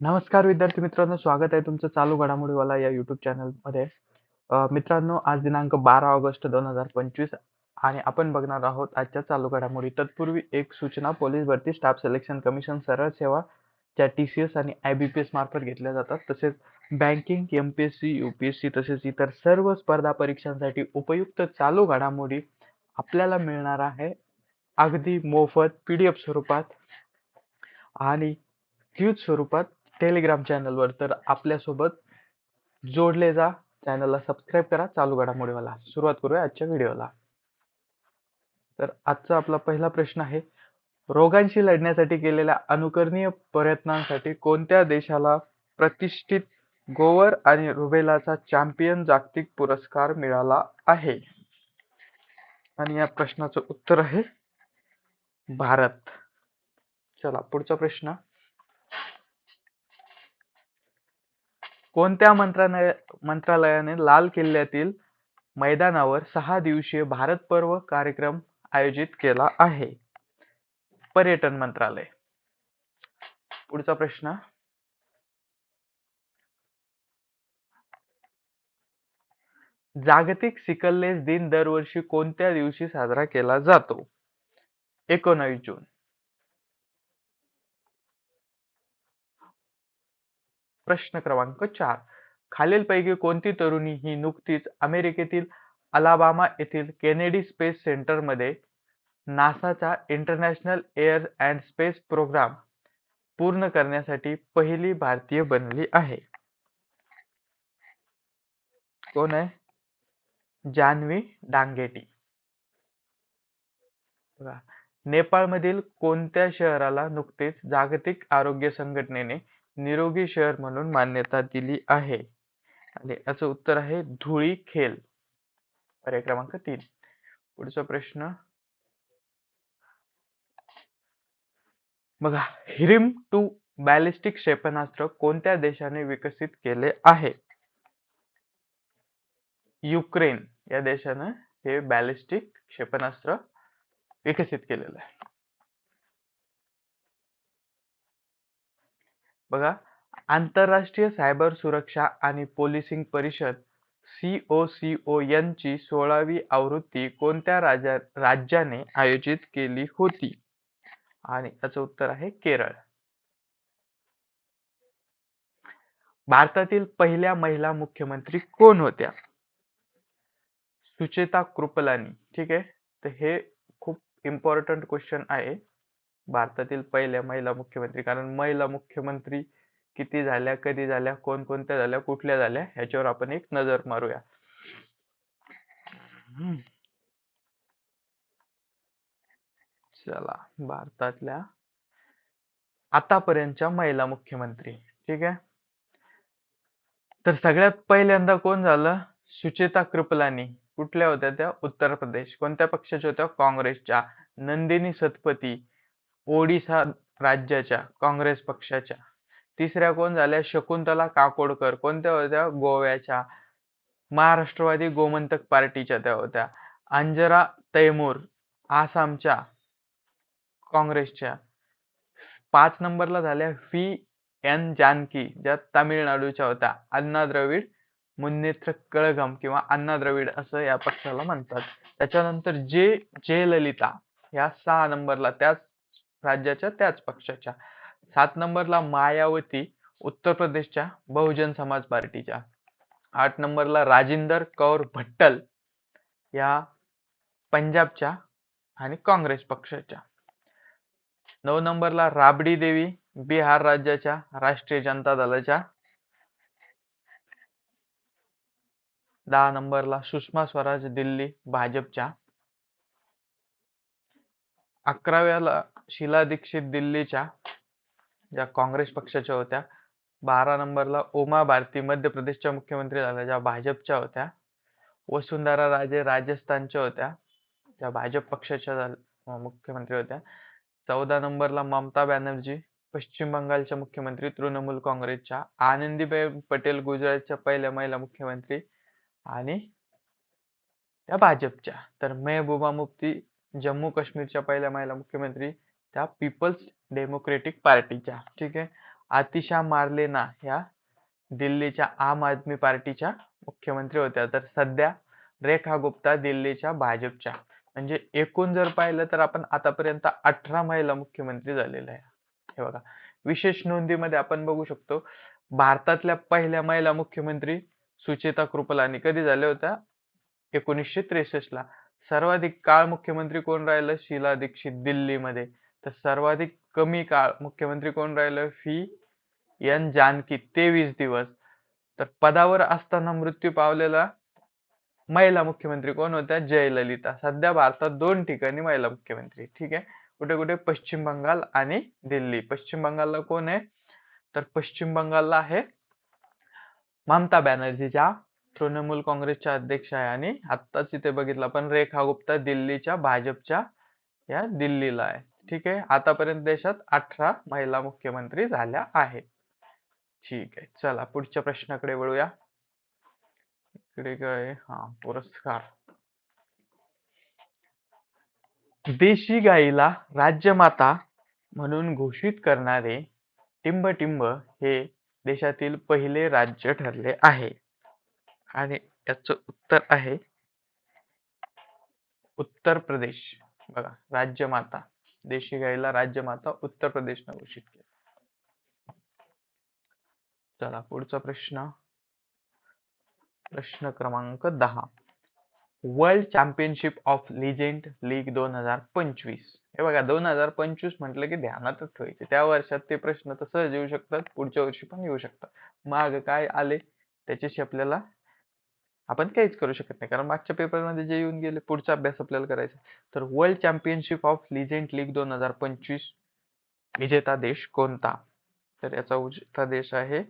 नमस्कार विद्यार्थी मित्रांनो स्वागत आहे तुमचं चालू घडामोडीवाला या युट्यूब चॅनलमध्ये मित्रांनो आज दिनांक बारा ऑगस्ट दोन हजार पंचवीस आणि आपण बघणार आहोत आजच्या चालू घडामोडी. तत्पूर्वी एक सूचना पोलीस भरती स्टाफ सिलेक्शन कमिशन सरळ सेवा ज्या टी सी एस आणि आय बी पी एस मार्फत घेतल्या जातात तसेच banking M P S C U P S C तसेच इतर सर्व स्पर्धा परीक्षांसाठी उपयुक्त चालू घडामोडी आपल्याला मिळणार आहे. अगदी मोफत पी डी एफ स्वरूपात आणि क्यूज स्वरूपात टेलिग्राम चॅनलवर तर आपल्यासोबत जोडले जा. चॅनलला सबस्क्राईब करा. चालू घडामोडीवाला. सुरुवात करूया आजच्या व्हिडिओला. तर आजचा आपला पहिला प्रश्न आहे रोगांशी लढण्यासाठी केलेल्या अनुकरणीय प्रयत्नांसाठी कोणत्या देशाला प्रतिष्ठित गोवर आणि रुबेलाचा चॅम्पियन जागतिक पुरस्कार मिळाला आहे? आणि या प्रश्नाचं उत्तर आहे भारत. चला पुढचा प्रश्न. कोणत्या मंत्रालय मंत्रालयाने लाल किल्ल्यातील मैदानावर सहा दिवसीय भारत पर्व कार्यक्रम आयोजित केला आहे? पर्यटन मंत्रालय. पुढचा प्रश्न. जागतिक सिकललेस दिन दरवर्षी कोणत्या दिवशी साजरा केला जातो? एकोणावीस जून. प्रश्न क्रमांक चार. खालीलपैकी कोणती तरुणी ही नुकतीच अमेरिकेतील अलाबामा येथील केनेडी स्पेस सेंटरमध्ये नासाचा international air and space program पूर्ण करण्यासाठी पहिली भारतीय बनली आहे? कोण आहे? जान्हवी डांगेटी. नेपाळमधील कोणत्या शहराला नुकतेच जागतिक आरोग्य संघटनेने निरोगी शहर म्हणून मान्यता दिली आहे. आणि याचं उत्तर आहे धुळी खेल. पर्याय क्रमांक तीन. पुढचा प्रश्न. बघा हिरिम टू बॅलिस्टिक क्षेपणास्त्र कोणत्या देशाने विकसित केले आहे? युक्रेन या देशानं हे बॅलिस्टिक क्षेपणास्त्र विकसित केलेलं आहे. बघा आंतरराष्ट्रीय सायबर सुरक्षा आणि पोलिसिंग परिषद सी ओ सी ओ यांची सोळावी आवृत्ती कोणत्या राज्या राज्याने आयोजित केली होती? आणि याचं उत्तर आहे केरळ. भारतातील पहिल्या महिला मुख्यमंत्री कोण होत्या? सुचेता कृपलानी. ठीक आहे? तर हे खूप इम्पॉर्टंट क्वेश्चन आहे. भारतातील पहिल्या महिला मुख्यमंत्री. कारण महिला मुख्यमंत्री किती झाल्या कधी झाल्या कोणकोणत्या झाल्या कुठल्या झाल्या ह्याच्यावर आपण एक नजर मारूया. चला भारतातल्या आतापर्यंतच्या महिला मुख्यमंत्री. ठीक आहे? तर सगळ्यात पहिल्यांदा कोण झालं? सुचेता कृपलानी. कुठल्या होत्या त्या? उत्तर प्रदेश. कोणत्या पक्षाच्या होत्या? काँग्रेसच्या. नंदिनी सतपती ओडिसा राज्याच्या काँग्रेस पक्षाच्या. तिसऱ्या कोण झाल्या? शकुंतला काकोडकर. कोणत्या होत्या? गोव्याच्या. महाराष्ट्रवादी गोमंतक पार्टीच्या त्या होत्या. अंजरा तैमूर. आसामच्या काँग्रेसच्या. पाच नंबरला झाल्या व्ही. एन. जानकी ज्या तामिळनाडूच्या होत्या. अण्णा द्रविड मुन्नेत्र कळगम किंवा अण्णा द्रविड असं या पक्षाला म्हणतात. त्याच्यानंतर जे. जयललिता या सहा नंबरला त्याच राज्याच्या त्याच पक्षाच्या. सात नंबरला मायावती उत्तर प्रदेशच्या बहुजन समाज पार्टीच्या. आठ नंबरला राजिंदर कौर भट्टल या पंजाबच्या आणि काँग्रेस पक्षाच्या. नऊ नंबरला राबडी देवी बिहार राज्याच्या राष्ट्रीय जनता दलाच्या. दहा नंबरला सुषमा स्वराज दिल्ली भाजपच्या. अकराव्याला शिला दीक्षित दिल्लीच्या ज्या काँग्रेस पक्षाच्या होत्या बारा नंबरला उमा भारती मध्य प्रदेशच्या मुख्यमंत्री झाल्या ज्या भाजपच्या होत्या. वसुंधरा राजे राजस्थानच्या होत्या त्या भाजप पक्षाच्या मुख्यमंत्री होत्या. चौदा नंबरला ममता बॅनर्जी पश्चिम बंगालच्या मुख्यमंत्री तृणमूल काँग्रेसच्या. आनंदीबाई पटेल गुजरातच्या पहिल्या महिला मुख्यमंत्री आणि त्या भाजपच्या. तर मेहबूबा मुफ्ती जम्मू काश्मीरच्या पहिल्या महिला मुख्यमंत्री त्या पीपल्स डेमोक्रेटिक पार्टीच्या ठीक आहे? आतिशा मार्लेना ह्या दिल्लीच्या आम आदमी पार्टीच्या मुख्यमंत्री होत्या. तर सध्या रेखा गुप्ता दिल्लीच्या भाजपच्या. म्हणजे एकूण जर पाहिलं तर आपण आतापर्यंत अठरा महिला मुख्यमंत्री झालेल्या आहे हे बघा. विशेष नोंदीमध्ये आपण बघू शकतो भारतातल्या पहिल्या महिला मुख्यमंत्री सुचेता कृपलानी कधी झाल्या होत्या? एकोणीसशे त्रेसष्ट ला सर्वाधिक काळ मुख्यमंत्री कोण राहिलं? शीला दीक्षित दिल्लीमध्ये. तर सर्वाधिक कमी काळ मुख्यमंत्री कोण राहिलं? फी एन. जानकी. तेवीस दिवस. तर पदावर असताना मृत्यू पावलेला महिला मुख्यमंत्री कोण होत्या? जयललिता. सध्या भारतात दोन ठिकाणी महिला मुख्यमंत्री ठीक आहे? कुठे कुठे? पश्चिम बंगाल आणि दिल्ली. पश्चिम बंगालला कोण आहे? तर पश्चिम बंगालला आहे ममता बॅनर्जी ज्या तृणमूल काँग्रेसच्या अध्यक्ष आहे आणि आत्ताच इथे बघितलं पण रेखा गुप्ता दिल्लीच्या भाजपच्या या दिल्लीला आहे. ठीक आहे. आतापर्यंत देशात अठरा महिला मुख्यमंत्री झाल्या आहेत. ठीक आहे. चला पुढच्या प्रश्नाकडे वळूया. इकडे काय? हा पुरस्कार. देशी गाईला राज्यमाता म्हणून घोषित करणारे टिंबटिंब हे देशातील पहिले राज्य ठरले आहे. आणि याच उत्तर आहे उत्तर प्रदेश. बघा राज्यमाता. देशी गाईला राज्यमाता उत्तर प्रदेशने घोषित केले. चला पुढचा प्रश्न. प्रश्न क्रमांक दहा. World championship of legend league दोन हजार पंचवीस. हे बघा दोन हजार पंचवीस म्हटलं की ध्यानातच ठेवायचे. त्या वर्षात ते प्रश्न तर सहज येऊ शकतात पुढच्या वर्षी पण येऊ शकतात. माग काय आले? त्याच्याशी आपल्याला आपण काहीच करू शकत नाही. कारण मागच्या पेपरमध्ये जे येऊन गेले पुढचा अभ्यास आपल्याला करायचा तर world championship of legend league दोन हजार पंचवीस विजेता देश कोणता? तर याचा विजेता देश आहे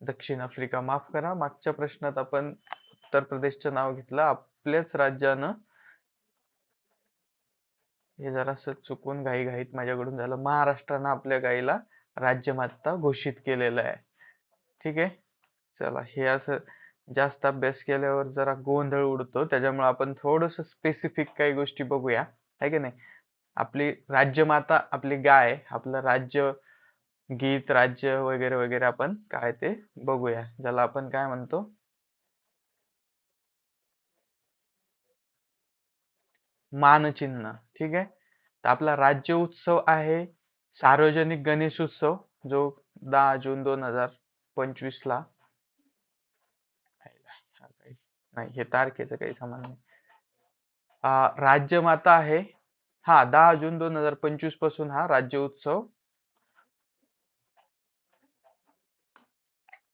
दक्षिण आफ्रिका. माफ करा मागच्या प्रश्नात आपण उत्तर प्रदेशचं नाव घेतलं. आपल्याच राज्यानं हे जरासं चुकून घाई घाईत माझ्याकडून झालं. महाराष्ट्रानं आपल्या गाईला राज्यमाता घोषित केलेलं आहे. ठीक आहे? चला हे असं जास्त अभ्यास केल्यावर जरा गोंधळ उडतो. त्याच्यामुळे आपण थोडस स्पेसिफिक काही गोष्टी बघूया. आहे की नाही? आपली राज्यमाता आपली गाय आपलं राज्य गीत राज्य वगैरे वगैरे आपण काय ते बघूया. ज्याला आपण काय म्हणतो? मानचिन्ह. ठीक आहे? तर आपला राज्य उत्सव आहे. सार्वजनिक गणेश उत्सव जो दहा जून दोन हजार पंचवीस ला. नाही हे तारखेचं काही समान नाही. राज्यमाता आहे. हा दहा जून दोन हजार पंचवीसपासून हा राज्य उत्सव.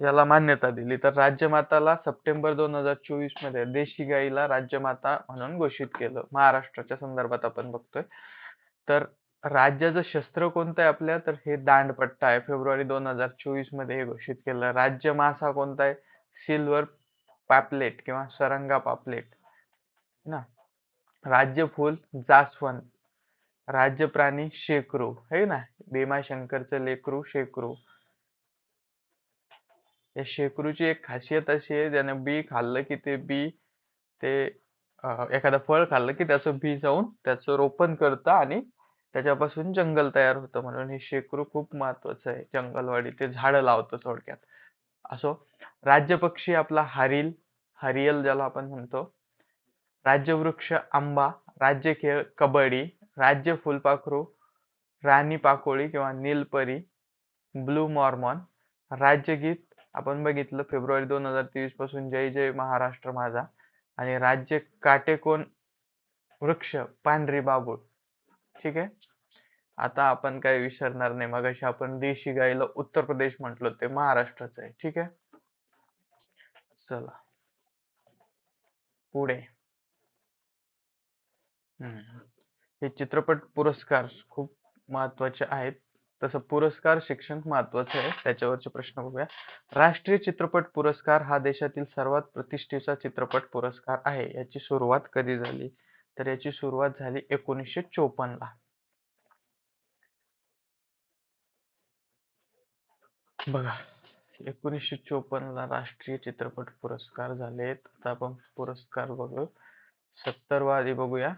याला मान्यता दिली. तर राज्यमाताला सप्टेंबर दोन हजार चोवीसमध्ये देशी गाईला राज्यमाता म्हणून घोषित केलं. महाराष्ट्राच्या संदर्भात आपण बघतोय. तर राज्याचं शस्त्र कोणतं आहे आपल्या? तर हे दांडपट्टा आहे. फेब्रुवारी दोन हजार चोवीसमध्ये हे घोषित केलं राज्य मासा कोणता आहे? सिल्वर पॅपलेट किंवा सरंगा पापलेट. ना? राज्य फूल जास्वंद. राज्य प्राणी शेकरू. है ना? भीमाशंकरचं लेकरू शेकरू. या शेकरूची एक खासियत अशी आहे ज्याने बी खाल्लं की ते बी ते एखादं फळ खाल्लं की त्याचं बी जाऊन त्याचं रोपण करतं आणि त्याच्यापासून जंगल तयार होतं म्हणून हे शेकरू खूप महत्वाचं आहे. जंगलवाडी ते झाडं लावतं थोडक्यात. असो राज्य पक्षी आपला हरिल हरियल ज्याला आपण म्हणतो. राज्यवृक्ष आंबा राज्य खेळ कबड्डी राज्य फुलपाखरू राणी पाकोळी किंवा नीलपरी ब्लू मॉर्मॉन राज्यगीत आपण बघितलं फेब्रुवारी दोन हजार तेवीसपासून जय जय महाराष्ट्र माझा. आणि राज्य काटेकोन वृक्ष पांढरी बाबूळ ठीक आहे. आता आपण काय विसरणार नाही. मग अशी आपण देशी गाईला उत्तर प्रदेश म्हटलो ते महाराष्ट्राचं आहे. ठीक आहे? चला. पुढे. हे चित्रपट पुरस्कार खूप महत्त्वाचे आहेत. तसं पुरस्कार शिक्षण महत्वाचं आहे. त्याच्यावरचे प्रश्न बघूया. राष्ट्रीय चित्रपट पुरस्कार हा देशातील सर्वात प्रतिष्ठेचा चित्रपट पुरस्कार आहे. याची सुरुवात कधी झाली? तर याची सुरुवात झाली एकोणीसशे चोपन्नला बघा एकोणीसशे चोपन्नला राष्ट्रीय चित्रपट पुरस्कार झालेत आता आपण पुरस्कार बघू. सत्तर वा आधी बघूया.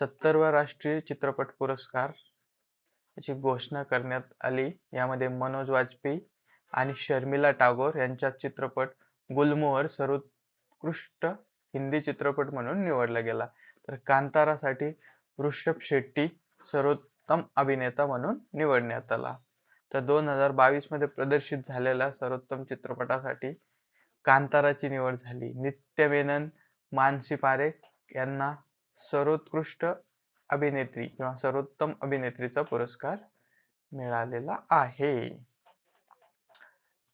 सत्तरवा राष्ट्रीय चित्रपट पुरस्कार याची घोषणा करण्यात आली. यामध्ये मनोज वाजपेयी आणि शर्मिला टागोर यांचा चित्रपट गुलमोहर सर्वोत्कृष्ट हिंदी चित्रपट म्हणून निवडला गेला. तर कांतारासाठी ऋषभ शेट्टी सर्वोत्तम अभिनेता म्हणून निवडण्यात आला. तर दोन हजार बावीसमध्ये प्रदर्शित झालेल्या सर्वोत्तम चित्रपटासाठी कांताराची निवड झाली. नित्य मेनन मानसी पारेख यांना सर्वोत्कृष्ट अभिनेत्री किंवा सर्वोत्तम अभिनेत्रीचा पुरस्कार मिळालेला आहे.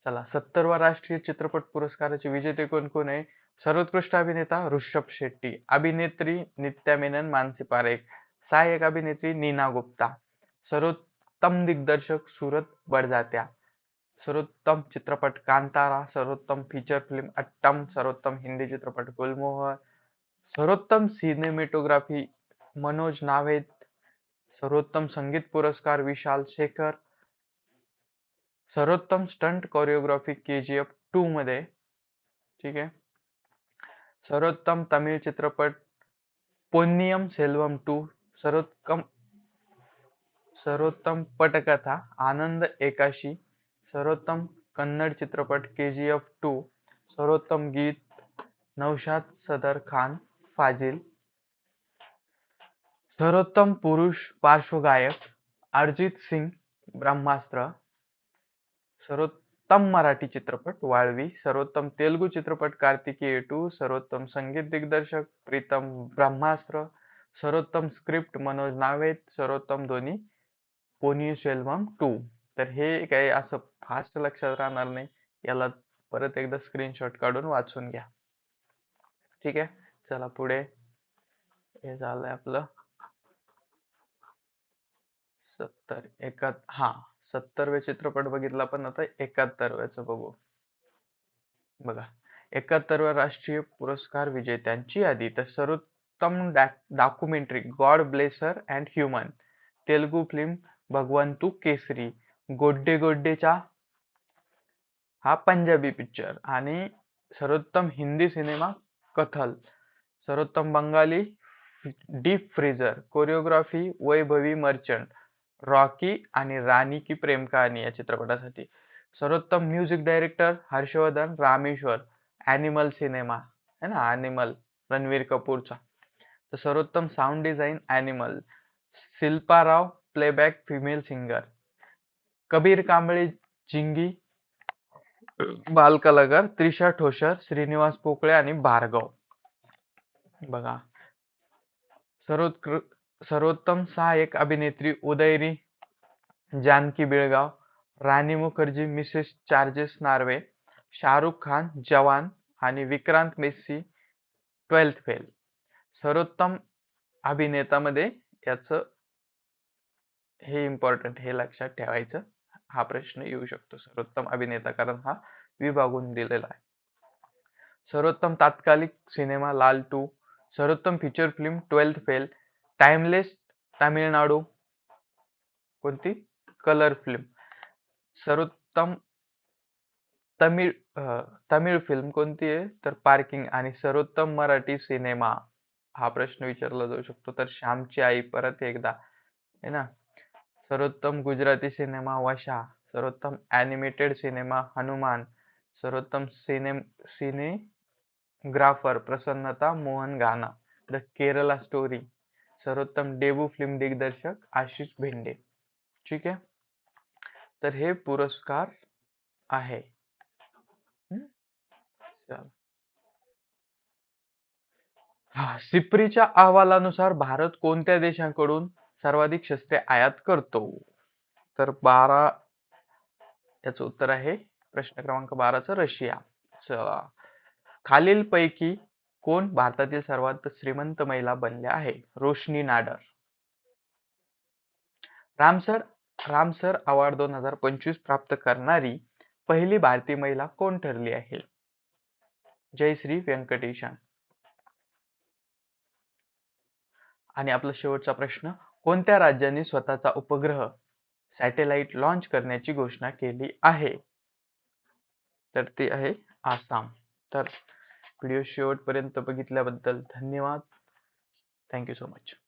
चला सत्तरवा राष्ट्रीय चित्रपट पुरस्काराचे विजेते कोण कोण आहे? सर्वोत्कृष्ट अभिनेता ऋषभ शेट्टी, अभिनेत्री नित्या मेनन, मानसी पारेख, सहाय्यक अभिनेत्री नीना गुप्ता, सर्वोत्तम दिग्दर्शक सूरत बडजात्या, सर्वोत्तम चित्रपट कांतारा, सर्वोत्तम फीचर फ़िल्म अट्टम, सर्वोत्तम हिंदी चित्रपट गुलमोहर, सर्वोत्तम सिनेमेटोग्राफी मनोज नावेद, सर्वोत्तम संगीत पुरस्कार विशाल शेखर, सर्वोत्तम stunt choreography K G F two मध्ये, ठीक आहे? सर्वोत्तम तमिळ चित्रपट पोन्नियम सेल्वम टू सर्वोत्तम सर्वोत्तम पटकथा आनंद एकाशी सर्वोत्तम कन्नड चित्रपट के जी एफ टू सर्वोत्तम गीत नौशाद सदर खान फाजिल सर्वोत्तम पुरुष पार्श्वगायक अर्जित सिंग ब्रह्मास्त्र सर्वोत्तम मराठी चित्रपट वाळवी सर्वोत्तम तेलुगू चित्रपट कार्तिकीय टू सर्वोत्तम संगीत दिग्दर्शक प्रीतम ब्रह्मास्त्र सर्वोत्तम स्क्रिप्ट मनोज नावेद सर्वोत्तम ध्वनी पोनी सेल्वम टू. तर हे काही असं फास्ट लक्षात राहणार नाही. याला परत एकदा स्क्रीनशॉट काढून वाचून घ्या. ठीक आहे? चला पुढे. हे झालंय आपलं सत्तर एकात हा. सत्तरवे चित्रपट बघितला पण आता एकाहत्तरव्याच बघू. बघा एकाहत्तरव्या राष्ट्रीय पुरस्कार विजेत्यांची यादी तर सर्वोत्तम documentary God blesser and human Telugu film Bhagavanth Kesari Godday गोड्डेचा हा पंजाबी पिक्चर आणि सर्वोत्तम हिंदी सिनेमा कथल सर्वोत्तम Bengali deep freezer choreography Vaibhavi Merchant Rocky आणि राणी की प्रेम कहाणी या चित्रपटासाठी. सर्वोत्तम music director Harshavardhan Rameshwar animal cinema है ना? ॲनिमल रणवीर कपूरचा. तर सर्वोत्तम sound design animal Shilpa Rao playback female singer Kabir Kamble जिंगी बालकलाकार त्रिशा ठोसर श्रीनिवास पोकळे आणि भार्गव. बघा. सर्वोत्कृ सर्वोत्तम सहाय्यक अभिनेत्री उदयरी जानकी बेळगाव राणी मुखर्जी मिसेस चार्जेस नार्वे शाहरुख खान जवान आणि विक्रांत मेस्सी ट्वेल्थ फेल. सर्वोत्तम अभिनेतामध्ये याचं हे इम्पॉर्टंट हे लक्षात ठेवायचं. हा प्रश्न येऊ शकतो. सर्वोत्तम अभिनेता कारण हा विभागून दिलेला आहे. सर्वोत्तम तात्कालिक सिनेमा लाल टू सर्वोत्तम feature film twelfth fail timeless Tamil Nadu कोणती? Colour film. सर्वोत्तम तमिळ तमिळ फिल्म कोणती आहे? तर पार्किंग आणि सर्वोत्तम मराठी सिनेमा हा प्रश्न विचारला जाऊ शकतो. तर श्यामची आई परत एकदा आहे ना? सर्वोत्तम गुजराती सिनेमा वशा सर्वोत्तम ॲनिमेटेड सिनेमा हनुमान सर्वोत्तम सिने सिनेग्राफर प्रसन्नता मोहन गाना द केरला स्टोरी. सर्वोत्तम डेबू फिल्म दिग्दर्शक आशिष भेंडे. ठीक आहे? तर हे पुरस्कार आहे. हा? सिप्रीच्या अहवालानुसार भारत कोणत्या देशांकडून सर्वाधिक शस्त्रे आयात करतो? तर बारा याच उत्तर आहे. प्रश्न क्रमांक बाराचं रशिया. चला. खालील पैकी कोण भारतातील सर्वात श्रीमंत महिला बनल्या आहे? Roshni Nadar. Ramsar Ramsar award दोन हजार पंचवीस प्राप्त करणारी पहिली भारतीय महिला कोण ठरली आहे? जयश्री व्यंकटेशन. आणि आपला शेवटचा प्रश्न कोणत्या राज्याने स्वतःचा उपग्रह सॅटेलाइट लॉन्च करण्याची घोषणा केली आहे? तर ते आहे आसाम. तर व्हिडिओ शेवटपर्यंत बघितल्याबद्दल धन्यवाद. Thank you so much.